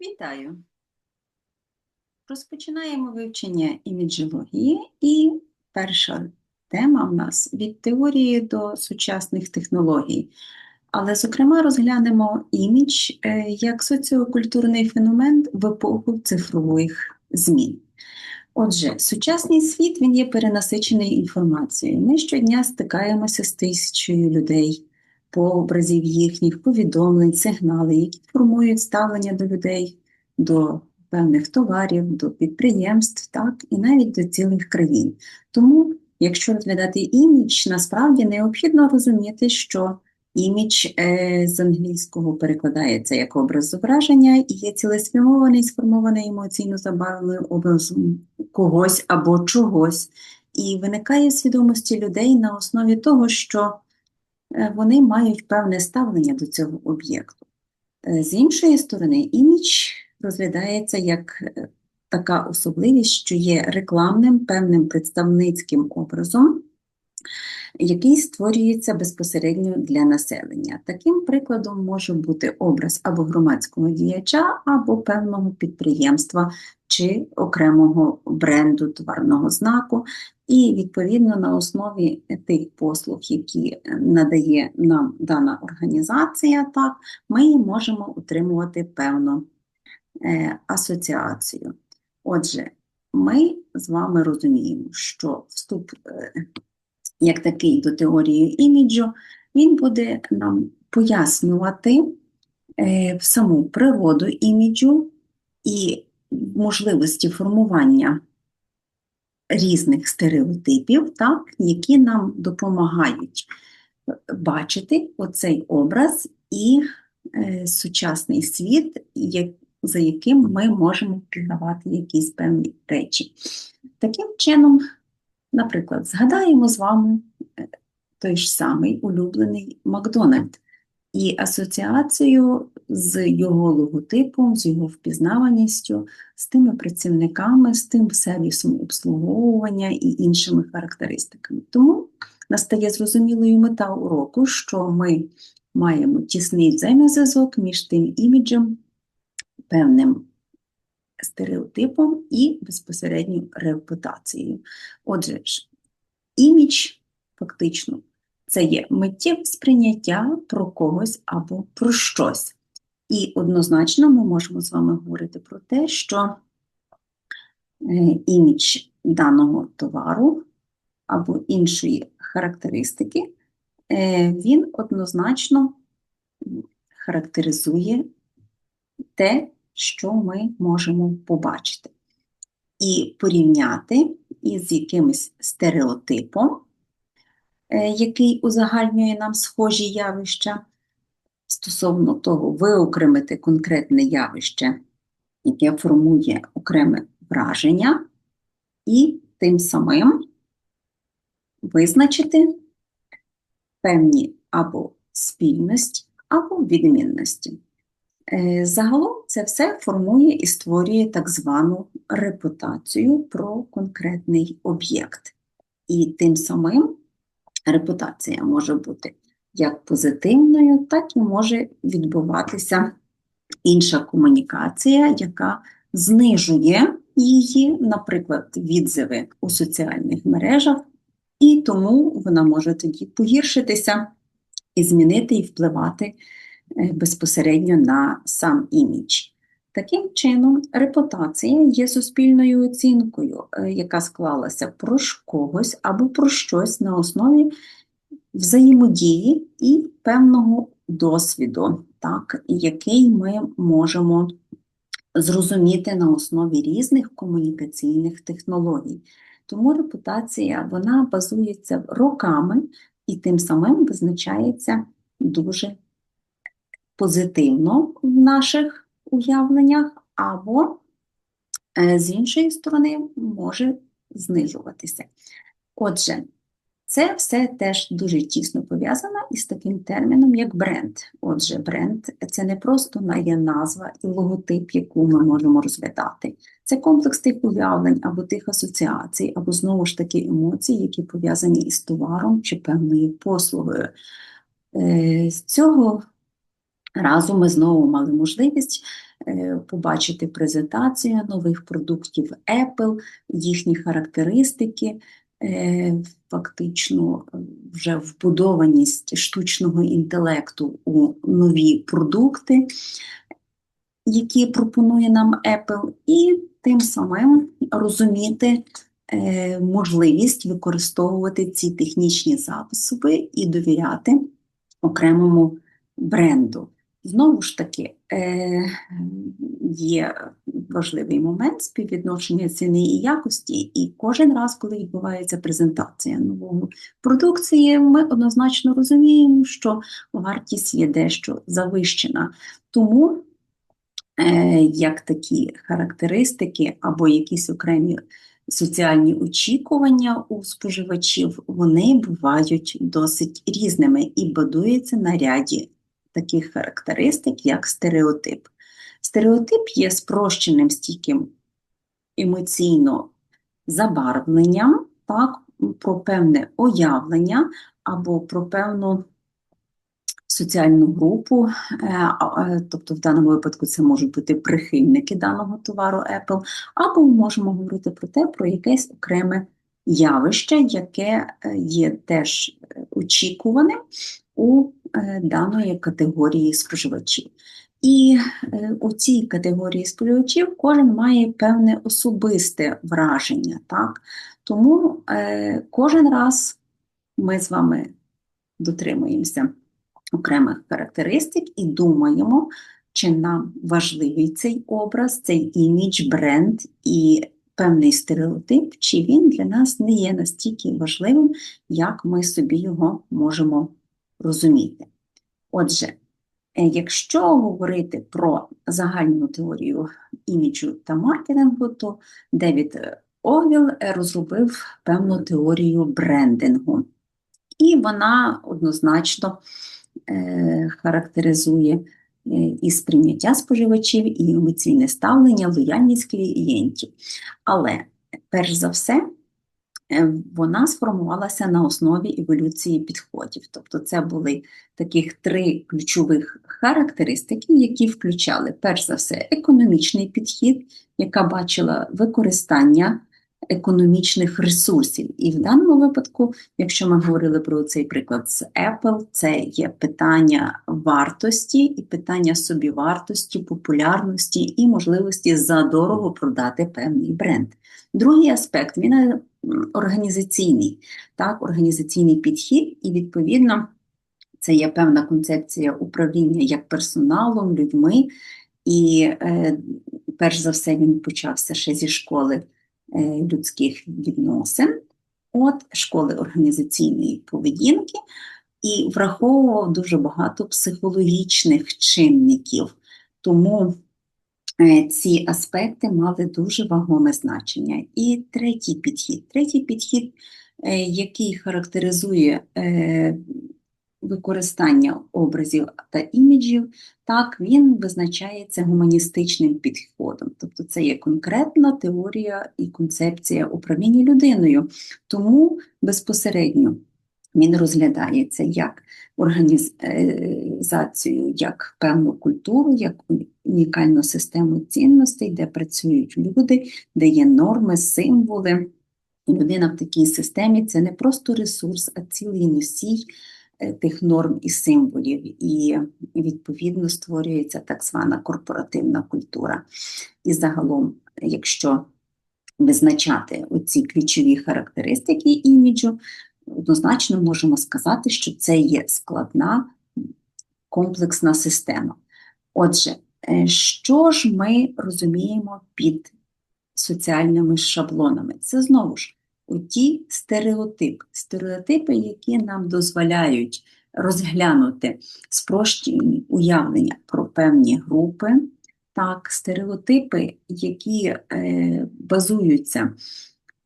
Вітаю! Розпочинаємо вивчення іміджології, і перша тема в нас від теорії до сучасних технологій. Але, зокрема, розглянемо імідж е, як соціокультурний феномен в епоху цифрових змін. Отже, сучасний світ він є перенасичений інформацією. Ми щодня стикаємося з тисячою людей, пообразів їхніх, повідомлень, сигнали, які формують ставлення до людей, до певних товарів, до підприємств, так, і навіть до цілих країн. Тому, якщо розглядати імідж, насправді необхідно розуміти, що імідж е, з англійського перекладається як образ зображення і є цілеспрямований, сформований емоційно забарвлений образом когось або чогось. І виникає свідомості людей на основі того, що вони мають певне ставлення до цього об'єкту. Е, З іншої сторони, імідж розглядається як е, така особливість, що є рекламним певним представницьким образом, який створюється безпосередньо для населення. Таким прикладом може бути образ або громадського діяча, або певного підприємства чи окремого бренду товарного знаку. І відповідно на основі тих послуг, які надає нам дана організація, так, ми можемо отримувати певну е, асоціацію. Отже, ми з вами розуміємо, що вступ е, як такий до теорії іміджу, він буде нам пояснювати е, саму природу іміджу і можливості формування різних стереотипів, так, які нам допомагають бачити оцей образ і е, сучасний світ, як, за яким ми можемо пізнавати якісь певні речі. Таким чином, наприклад, згадаємо з вами е, той ж самий улюблений Макдональд і асоціацію з його логотипом, з його впізнаваністю, з тими працівниками, з тим сервісом обслуговування і іншими характеристиками. Тому настає зрозумілою мета уроку, що ми маємо тісний взаємозв'язок між тим іміджем, певним стереотипом і безпосередньо репутацією. Отже імідж фактично це є миттєве сприйняття про когось або про щось. І однозначно ми можемо з вами говорити про те, що е, імідж даного товару або іншої характеристики, е, він однозначно характеризує те, що ми можемо побачити. І порівняти із якимось стереотипом, е, який узагальнює нам схожі явища, стосовно того, виокремити конкретне явище, яке формує окреме враження, і тим самим визначити певні або спільності, або відмінності. Е, Загалом це все формує і створює так звану репутацію про конкретний об'єкт. І тим самим репутація може бути як позитивною, так і може відбуватися інша комунікація, яка знижує її, наприклад, відзиви у соціальних мережах, і тому вона може тоді погіршитися і змінити і впливати безпосередньо на сам імідж. Таким чином, репутація є суспільною оцінкою, е, яка склалася про когось або про щось на основі взаємодії і певного досвіду, так, який ми можемо зрозуміти на основі різних комунікаційних технологій. Тому репутація вона базується роками і тим самим визначається дуже позитивно в наших уявленнях, або е, з іншої сторони може знижуватися. Отже, це все теж дуже тісно пов'язано із таким терміном, як бренд. Отже, бренд це не просто є назва і логотип, яку ми можемо розглядати. Це комплекс тих уявлень або тих асоціацій, або знову ж таки емоцій, які пов'язані із товаром чи певною послугою. Е, З цього разом ми знову мали можливість е, побачити презентацію нових продуктів Apple, їхні характеристики, е, фактично вже вбудованість штучного інтелекту у нові продукти, які пропонує нам Apple, і тим самим розуміти е, можливість використовувати ці технічні засоби і довіряти окремому бренду. Знову ж таки, е, є важливий момент співвідношення ціни і якості, і кожен раз, коли відбувається презентація нової продукції, ми однозначно розуміємо, що вартість є дещо завищена. Тому е, як такі характеристики або якісь окремі соціальні очікування у споживачів, вони бувають досить різними і будуються на ряді таких характеристик, як стереотип. Стереотип є спрощеним стійким емоційно забарвленням, так, про певне уявлення або про певну соціальну групу, е, тобто в даному випадку це можуть бути прихильники даного товару Apple, або ми можемо говорити про те, про якесь окреме явище, яке е, є теж е, очікуваним у даної категорії споживачів. І у цій категорії споживачів кожен має певне особисте враження. Так? Тому кожен раз ми з вами дотримуємося окремих характеристик і думаємо, чи нам важливий цей образ, цей імідж, бренд і певний стереотип, чи він для нас не є настільки важливим, як ми собі його можемо розуміти. Отже, е, якщо говорити про загальну теорію іміджу та маркетингу, то Девід Огвіл розробив певну теорію брендингу. І вона однозначно Е, характеризує е, і сприйняття споживачів, і емоційне ставлення, лояльність клієнтів. Але, перш за все, е, вона сформувалася на основі еволюції підходів. Тобто, це були таких три ключових характеристики, які включали, перш за все, економічний підхід, яка бачила використання економічних ресурсів. І в даному випадку, якщо ми говорили про цей приклад з Apple, це є питання вартості і питання собівартості, популярності і можливості задорого продати певний бренд. Другий аспект він е, організаційний, так, організаційний підхід, і відповідно. Це є певна концепція управління як персоналом, людьми, і е, перш за все він почався ще зі школи Е, людських відносин, от школи організаційної поведінки, і враховував дуже багато психологічних чинників. Тому ці аспекти мали дуже вагоме значення. І третій підхід. Третій підхід, е, який характеризує використання образів та іміджів, так він визначається гуманістичним підходом. Тобто це є конкретна теорія і концепція управління людиною. Тому безпосередньо він розглядається як організацію, як певну культуру, як унікальну систему цінностей, де працюють люди, де є норми, символи. Людина в такій системі це не просто ресурс, а цілий носій Е, тих норм і символів, і відповідно створюється так звана корпоративна культура. І загалом, якщо визначати оці ключові характеристики іміджу, однозначно можемо сказати, що це є складна комплексна система. Отже, е, що ж ми розуміємо під соціальними шаблонами? Це знову ж оті стереотипи, стереотипи, які нам дозволяють розглянути спрощені уявлення про певні групи, так, стереотипи, які е, базуються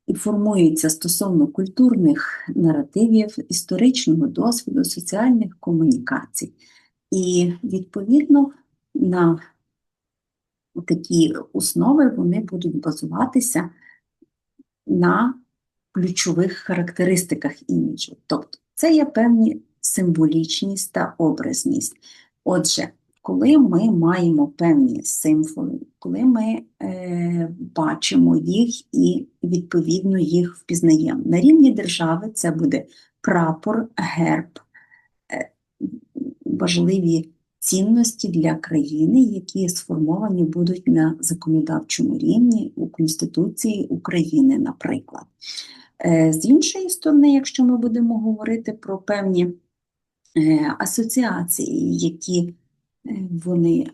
і формуються стосовно культурних наративів, історичного досвіду, соціальних комунікацій. І, відповідно, на такі основи вони будуть базуватися на ключових характеристиках іміджу. Тобто це є певні символічність та образність. Отже, коли ми маємо певні символи, коли ми е, бачимо їх і відповідно їх впізнаємо. На рівні держави це буде прапор, герб, е, важливі цінності для країни, які сформовані будуть на законодавчому рівні у Конституції України, наприклад. Е, З іншої сторони, якщо ми будемо говорити про певні е, асоціації, які вони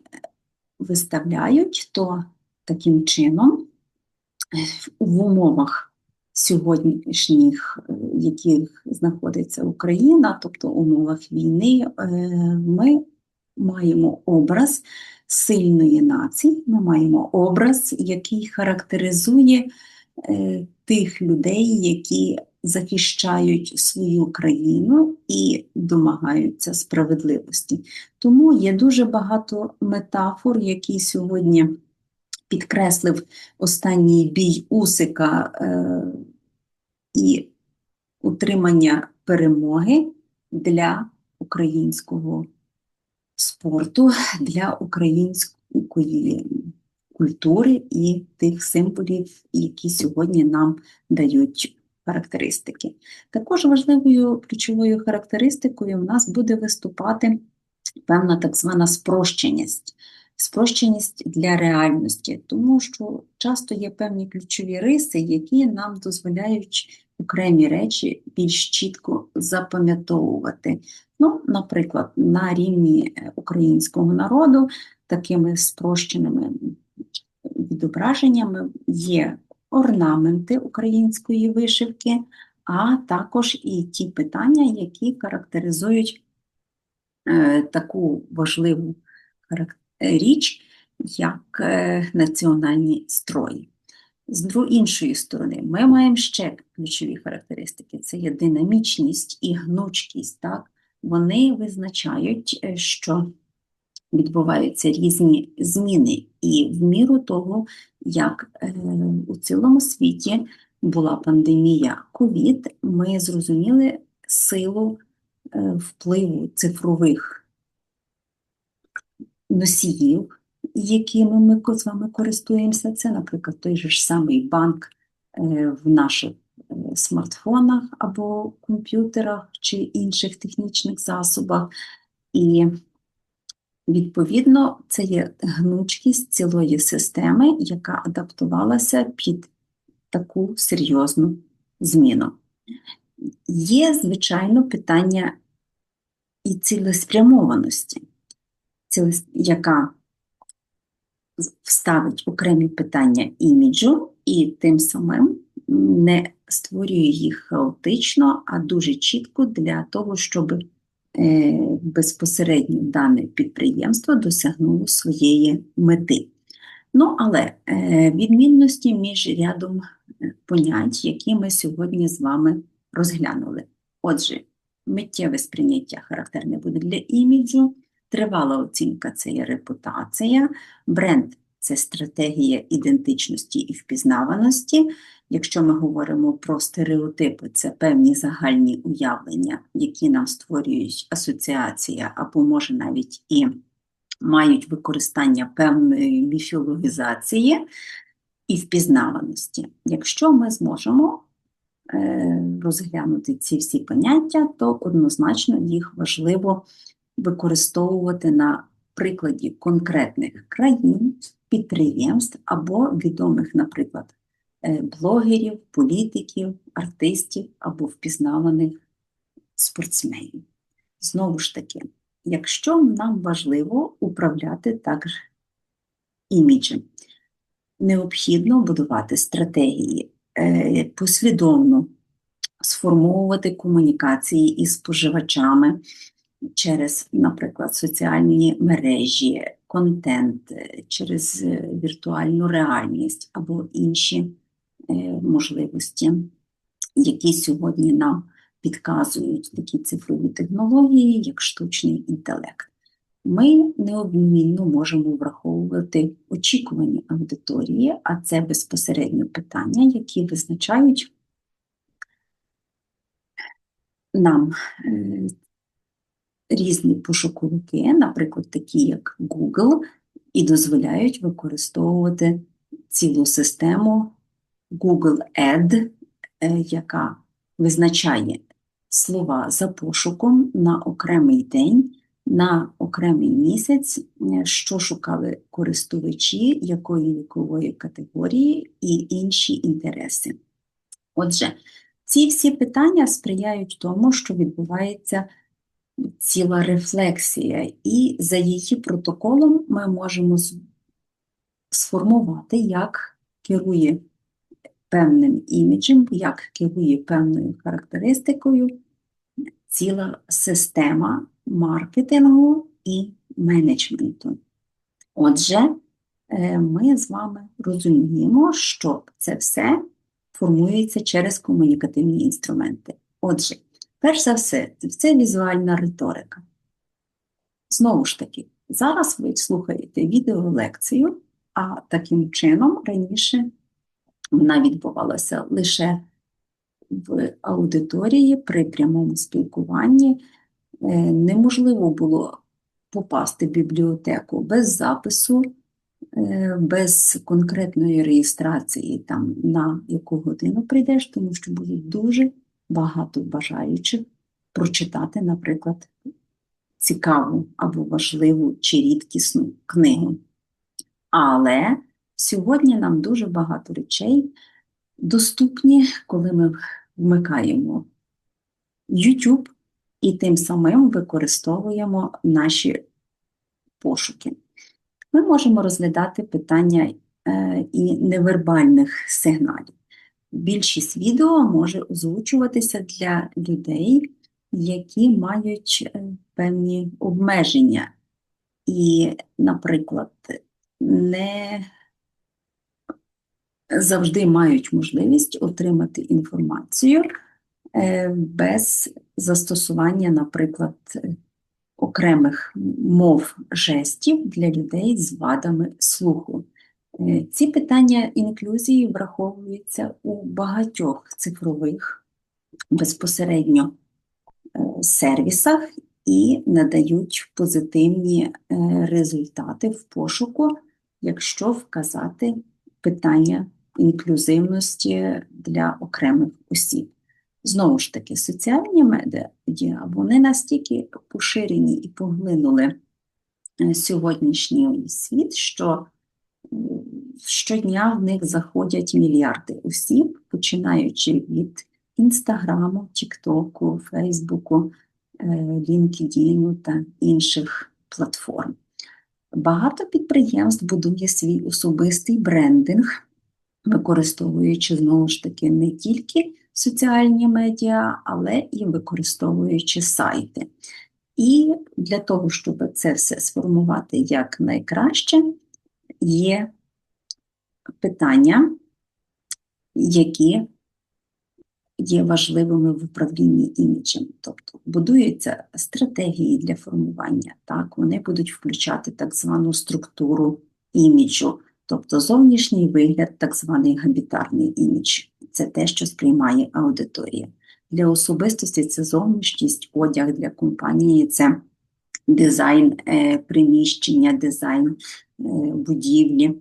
виставляють, то таким чином е, в умовах сьогоднішніх, е, в яких знаходиться Україна, тобто в умовах війни, е, ми маємо образ сильної нації, ми маємо образ, який характеризує е, тих людей, які захищають свою країну і домагаються справедливості. Тому є дуже багато метафор, які сьогодні підкреслив останній бій Усика е, і утримання перемоги для українського спорту, для української культури і тих символів, які сьогодні нам дають характеристики. Також важливою ключовою характеристикою в нас буде виступати певна так звана спрощеність. Спрощеність для реальності, тому що часто є певні ключові риси, які нам дозволяють окремі речі більш чітко запам'ятовувати. Ну, наприклад, на рівні е, українського народу такими спрощеними відображеннями є орнаменти української вишивки, а також і ті питання, які характеризують е, таку важливу річ, як е, національні строї. З іншої сторони, ми маємо ще ключові характеристики: це є динамічність і гнучкість. Так? Вони визначають, е, що відбуваються різні зміни, і в міру того, як е, у цілому світі була пандемія ковід, ми зрозуміли силу е, впливу цифрових носіїв, якими ми з вами користуємося. Це, наприклад, той же ж самий банк е, в наших смартфонах або комп'ютерах чи інших технічних засобах. І Відповідно, це є гнучкість цілої системи, яка адаптувалася під таку серйозну зміну. Є, звичайно, питання і цілеспрямованості, яка вставить окремі питання іміджу і тим самим не створює їх хаотично, а дуже чітко для того, щоб безпосередньо дане підприємство досягнуло своєї мети. Ну, але е, відмінності між рядом е, понять, які ми сьогодні з вами розглянули. Отже, миттєве сприйняття характерне буде для іміджу, тривала оцінка це є репутація, бренд це стратегія ідентичності і впізнаваності. Якщо ми говоримо про стереотипи, це певні загальні уявлення, які нам створюють асоціація, або, може, навіть і мають використання певної міфологізації і впізнаваності. Якщо ми зможемо е, розглянути ці всі поняття, то однозначно їх важливо використовувати на прикладі конкретних країн, підприємств або відомих, наприклад, е, блогерів, політиків, артистів або впізнаваних спортсменів. Знову ж таки, якщо нам важливо управляти також іміджем, необхідно будувати стратегії, е, послідовно сформовувати комунікації із споживачами через, наприклад, соціальні мережі, контент, е, через е, віртуальну реальність або інші е, можливості, які сьогодні нам підказують такі цифрові технології, як штучний інтелект. Ми неодмінно можемо враховувати очікувані аудиторії, а це безпосередньо питання, які визначають нам різні пошуковики, наприклад, такі як Google, і дозволяють використовувати цілу систему Google Ad, е, яка визначає слова за пошуком на окремий день, на окремий місяць, е, що шукали користувачі, якої вікової категорії і інші інтереси. Отже, ці всі питання сприяють тому, що відбувається ціла рефлексія, і за її протоколом ми можемо сформувати, як керує певним іміджем, як керує певною характеристикою ціла система маркетингу і менеджменту. Отже, е, ми з вами розуміємо, що це все формується через комунікативні інструменти. Отже, перш за все, це візуальна риторика. Знову ж таки, зараз ви слухаєте відеолекцію, а таким чином раніше вона відбувалася лише в аудиторії при прямому спілкуванні. Е, неможливо було попасти в бібліотеку без запису, е, без конкретної реєстрації, там, на яку годину прийдеш, тому що буде дуже багато бажаючих прочитати, наприклад, цікаву або важливу чи рідкісну книгу. Але сьогодні нам дуже багато речей доступні, коли ми вмикаємо YouTube і тим самим використовуємо наші пошуки. Ми можемо розглядати питання е, і невербальних сигналів. Більшість відео може озвучуватися для людей, які мають е, певні обмеження. І, наприклад, не завжди мають можливість отримати інформацію е, без застосування, наприклад, окремих мов жестів для людей з вадами слуху. Е, ці питання інклюзії враховуються у багатьох цифрових безпосередньо е, сервісах і надають позитивні результати в пошуку, якщо вказати питання інклюзивності для окремих осіб. Знову ж таки, соціальні медіа вони настільки поширені і поглинули е, сьогоднішній світ, що щодня в них заходять мільярди осіб, починаючи від Інстаграму, Тіктоку, Фейсбуку, LinkedIn та інших платформ. Багато підприємств будує свій особистий брендинг використовуючи знову ж таки не тільки соціальні медіа, але і використовуючи сайти. І для того, щоб це все сформувати як найкраще, є питання, які є важливими в управлінні іміджем. Тобто будуються стратегії для формування, так, вони будуть включати так звану структуру іміджу. Тобто зовнішній вигляд, так званий габітарний імідж це те, що сприймає аудиторія. Для особистості це зовнішність, одяг для компанії, це дизайн е, приміщення, дизайн е, будівлі,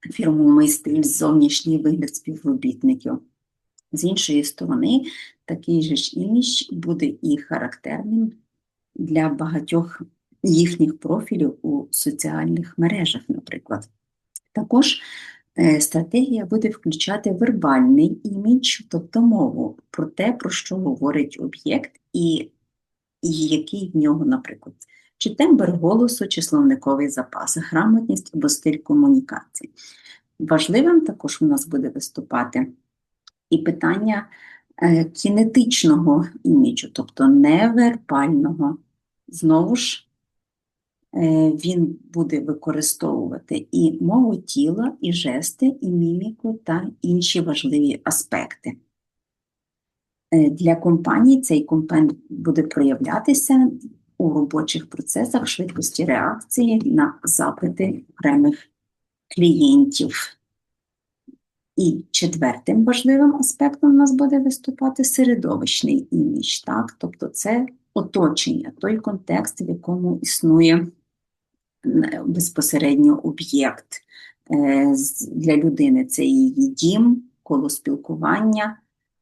фірмовий стиль, зовнішній вигляд співробітників. З іншої сторони, такий же ж імідж буде і характерним для багатьох їхніх профілів у соціальних мережах, наприклад. Також е, стратегія буде включати вербальний імідж, тобто мову про те, про що говорить об'єкт, і який в нього, наприклад, чи тембр голосу, чи словниковий запас, грамотність або стиль комунікації. Важливим також у нас буде виступати і питання е, кінетичного іміджу, тобто невербального. Знову ж, Е, він буде використовувати і мову тіла, і жести, і міміку та інші важливі аспекти. Е, для компанії цей компонент буде проявлятися у робочих процесах швидкості реакції на запити окремих клієнтів. І четвертим важливим аспектом у нас буде виступати середовищний імідж, так? тобто це оточення, той контекст, в якому існує безпосередньо об'єкт. Е, для людини це її дім, коло спілкування,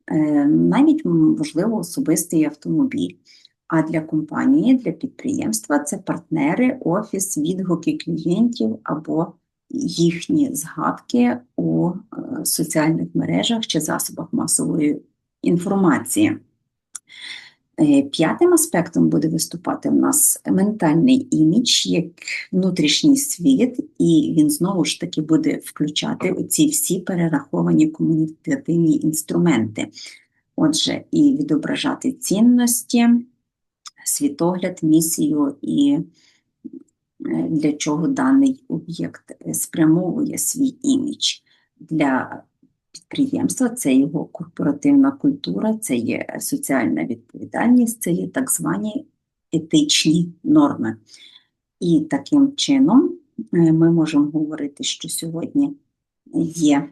е, навіть, можливо, особистий автомобіль. А для компанії, для підприємства це партнери, офіс, відгуки клієнтів або їхні згадки у е, соціальних мережах чи засобах масової інформації. Е, п'ятим аспектом буде виступати в нас ментальний імідж як внутрішній світ, і він знову ж таки буде включати оці всі перераховані комунікативні інструменти. Отже, і відображати цінності, світогляд, місію і е, для чого даний об'єкт спрямовує свій імідж. Для підприємства, це його корпоративна культура, це є соціальна відповідальність, це є так звані етичні норми. І таким чином е, ми можемо говорити, що сьогодні є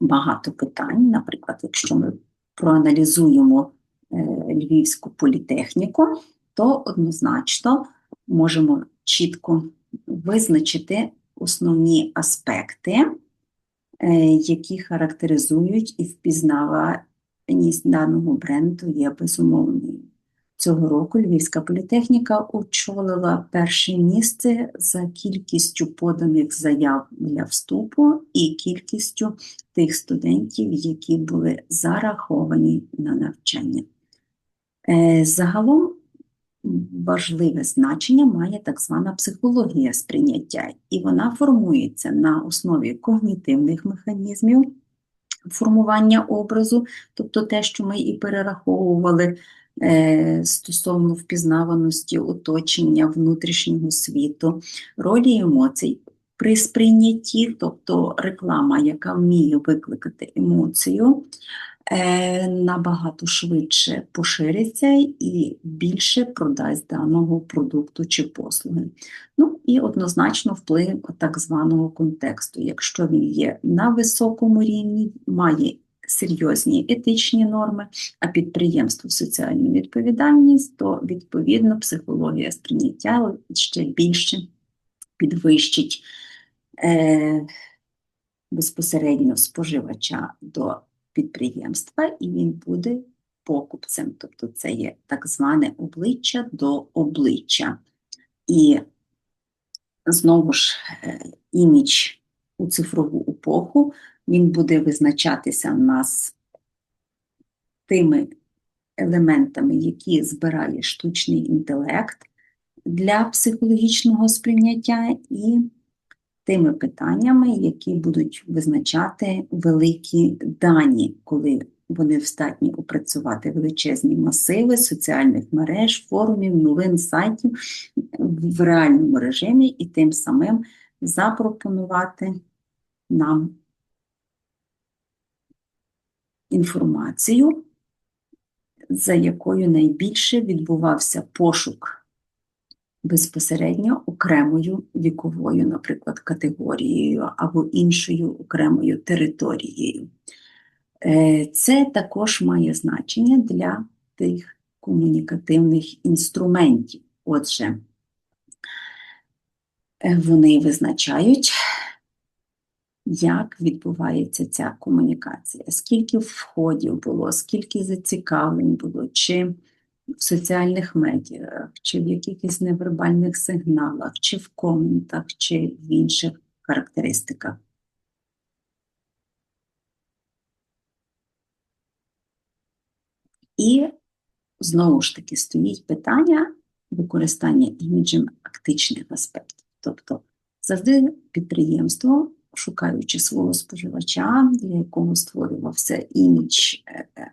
багато питань. Наприклад, якщо ми проаналізуємо е, Львівську політехніку, то однозначно можемо чітко визначити основні аспекти. Е, які характеризують і впізнаваність даного бренду є безумовною. Цього року Львівська політехніка очолила перше місце за кількістю поданих заяв для вступу і кількістю тих студентів, які були зараховані на навчання. Е, загалом важливе значення має так звана психологія сприйняття, і вона формується на основі когнітивних механізмів формування образу, тобто те, що ми і перераховували е, стосовно впізнаваності, оточення внутрішнього світу, ролі емоцій. При сприйнятті, тобто реклама, яка вміє викликати емоцію, набагато швидше пошириться і більше продасть даного продукту чи послуги. Ну і однозначно вплив так званого контексту. Якщо він є на високому рівні, має серйозні етичні норми, а підприємство соціальну відповідальність, то відповідно психологія сприйняття ще більше підвищить е, безпосередньо споживача до підприємства, і він буде покупцем. Тобто це є так зване обличчя до обличчя. І знову ж е, імідж у цифрову епоху, він буде визначатися в нас тими елементами, які збирає штучний інтелект для психологічного сприйняття. і тими питаннями, які будуть визначати великі дані, коли вони встатні опрацювати величезні масиви соціальних мереж, форумів, новин, сайтів в реальному режимі і тим самим запропонувати нам інформацію, за якою найбільше відбувався пошук безпосередньо окремою віковою, наприклад, категорією або іншою окремою територією. Е, це також має значення для тих комунікативних інструментів. Отже, е, вони визначають, як відбувається ця комунікація, скільки входів було, скільки зацікавлень було, чи в соціальних медіа, чи в якихось невербальних сигналах, чи в коментах, чи в інших характеристиках. І знову ж таки стоїть питання використання іміджем актичних аспектів. Тобто завжди підприємство, шукаючи свого споживача, для якого створювався імідж е, е,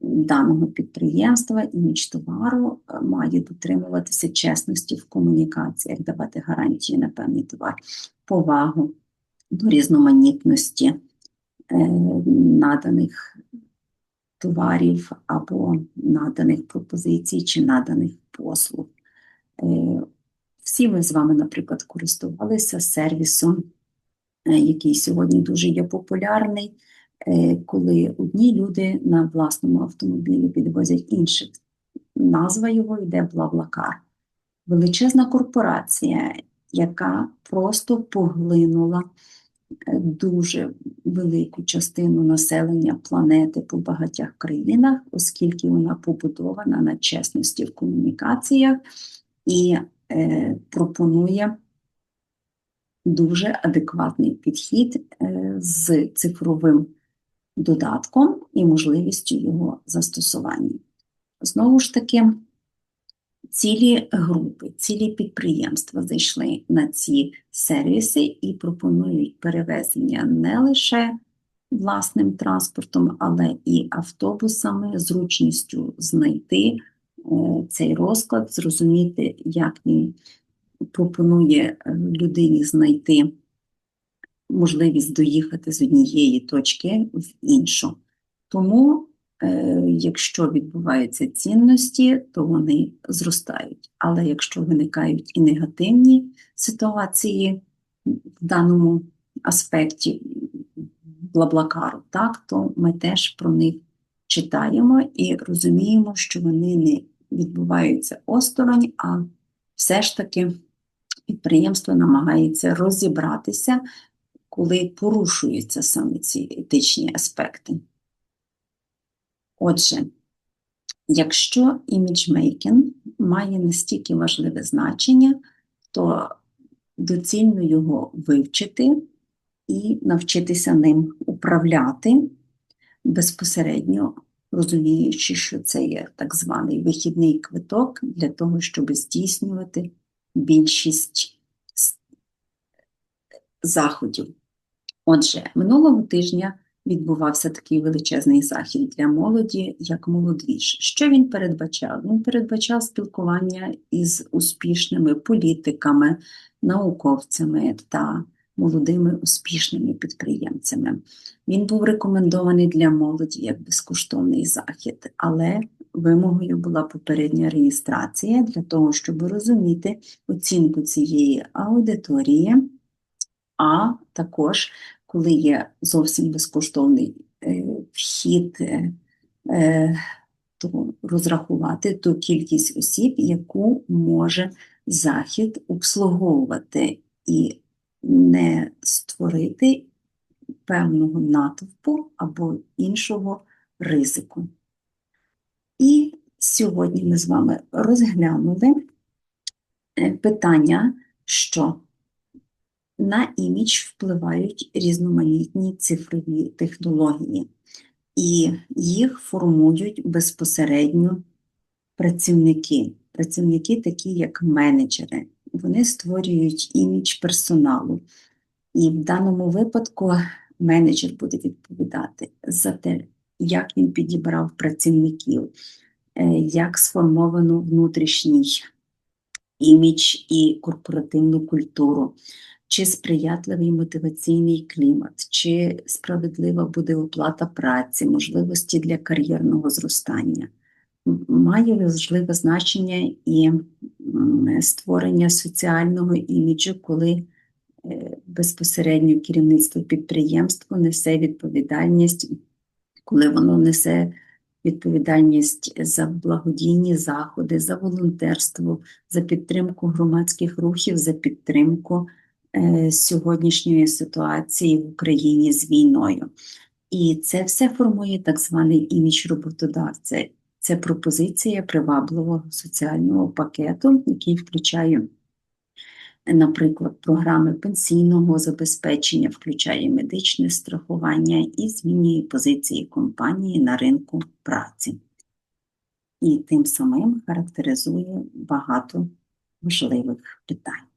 даного підприємства, імідж товару е, має дотримуватися чесності в комунікаціях, давати гарантії на певний товар, повагу до різноманітності е, наданих товарів або наданих пропозицій чи наданих послуг. Е, всі ми з вами, наприклад, користувалися сервісом, який сьогодні дуже є популярний. Е, коли одні люди на власному автомобілі підвозять інших назва його йде Блаблакар. Величезна корпорація, яка просто поглинула е, дуже велику частину населення планети по багатьох країнах, оскільки вона побудована на чесності в комунікаціях і е, пропонує дуже адекватний підхід е, з цифровим додатком і можливістю його застосування. Знову ж таки, цілі групи, цілі підприємства зайшли на ці сервіси і пропонують перевезення не лише власним транспортом, але і автобусами, зручністю знайти е, цей розклад, зрозуміти, як він пропонує е, людині знайти можливість доїхати з однієї точки в іншу. Тому, е, якщо відбуваються цінності, то вони зростають. Але якщо виникають і негативні ситуації в даному аспекті Блаблакару, так, то ми теж про них читаємо і розуміємо, що вони не відбуваються осторонь, а все ж таки підприємство намагається розібратися, коли порушуються саме ці етичні аспекти. Отже, якщо іміджмейкінг має настільки важливе значення, то доцільно його вивчити і навчитися ним управляти безпосередньо, розуміючи, що це є так званий вихідний квиток для того, щоб здійснювати більшість заходів. Отже, минулого тижня відбувався такий величезний захід для молоді, як молодвіж. Що він передбачав? Він передбачав спілкування із успішними політиками, науковцями та молодими успішними підприємцями. Він був рекомендований для молоді як безкоштовний захід, але вимогою була попередня реєстрація для того, щоб розуміти оцінку цієї аудиторії, а також коли є зовсім безкоштовний е, вхід, е, е, то розрахувати ту кількість осіб, яку може захід обслуговувати і не створити певного натовпу або іншого ризику. І сьогодні ми з вами розглянули питання, що на імідж впливають різноманітні цифрові технології, і їх формують безпосередньо працівники. Працівники, такі як менеджери, вони створюють імідж персоналу. І в даному випадку менеджер буде відповідати за те, як він підібрав працівників, е, як сформовано внутрішній імідж і корпоративну культуру, чи сприятливий мотиваційний клімат, чи справедлива буде оплата праці, можливості для кар'єрного зростання. Має важливе значення і створення соціального іміджу, коли е, безпосередньо керівництво підприємства несе відповідальність, коли воно несе відповідальність за благодійні заходи, за волонтерство, за підтримку громадських рухів, за підтримку Е, сьогоднішньої ситуації в Україні з війною. І це все формує так званий імідж роботодавця. Це пропозиція привабливого соціального пакету, який включає, наприклад, програми пенсійного забезпечення, включає медичне страхування і змінює позиції компанії на ринку праці. І тим самим характеризує багато важливих питань.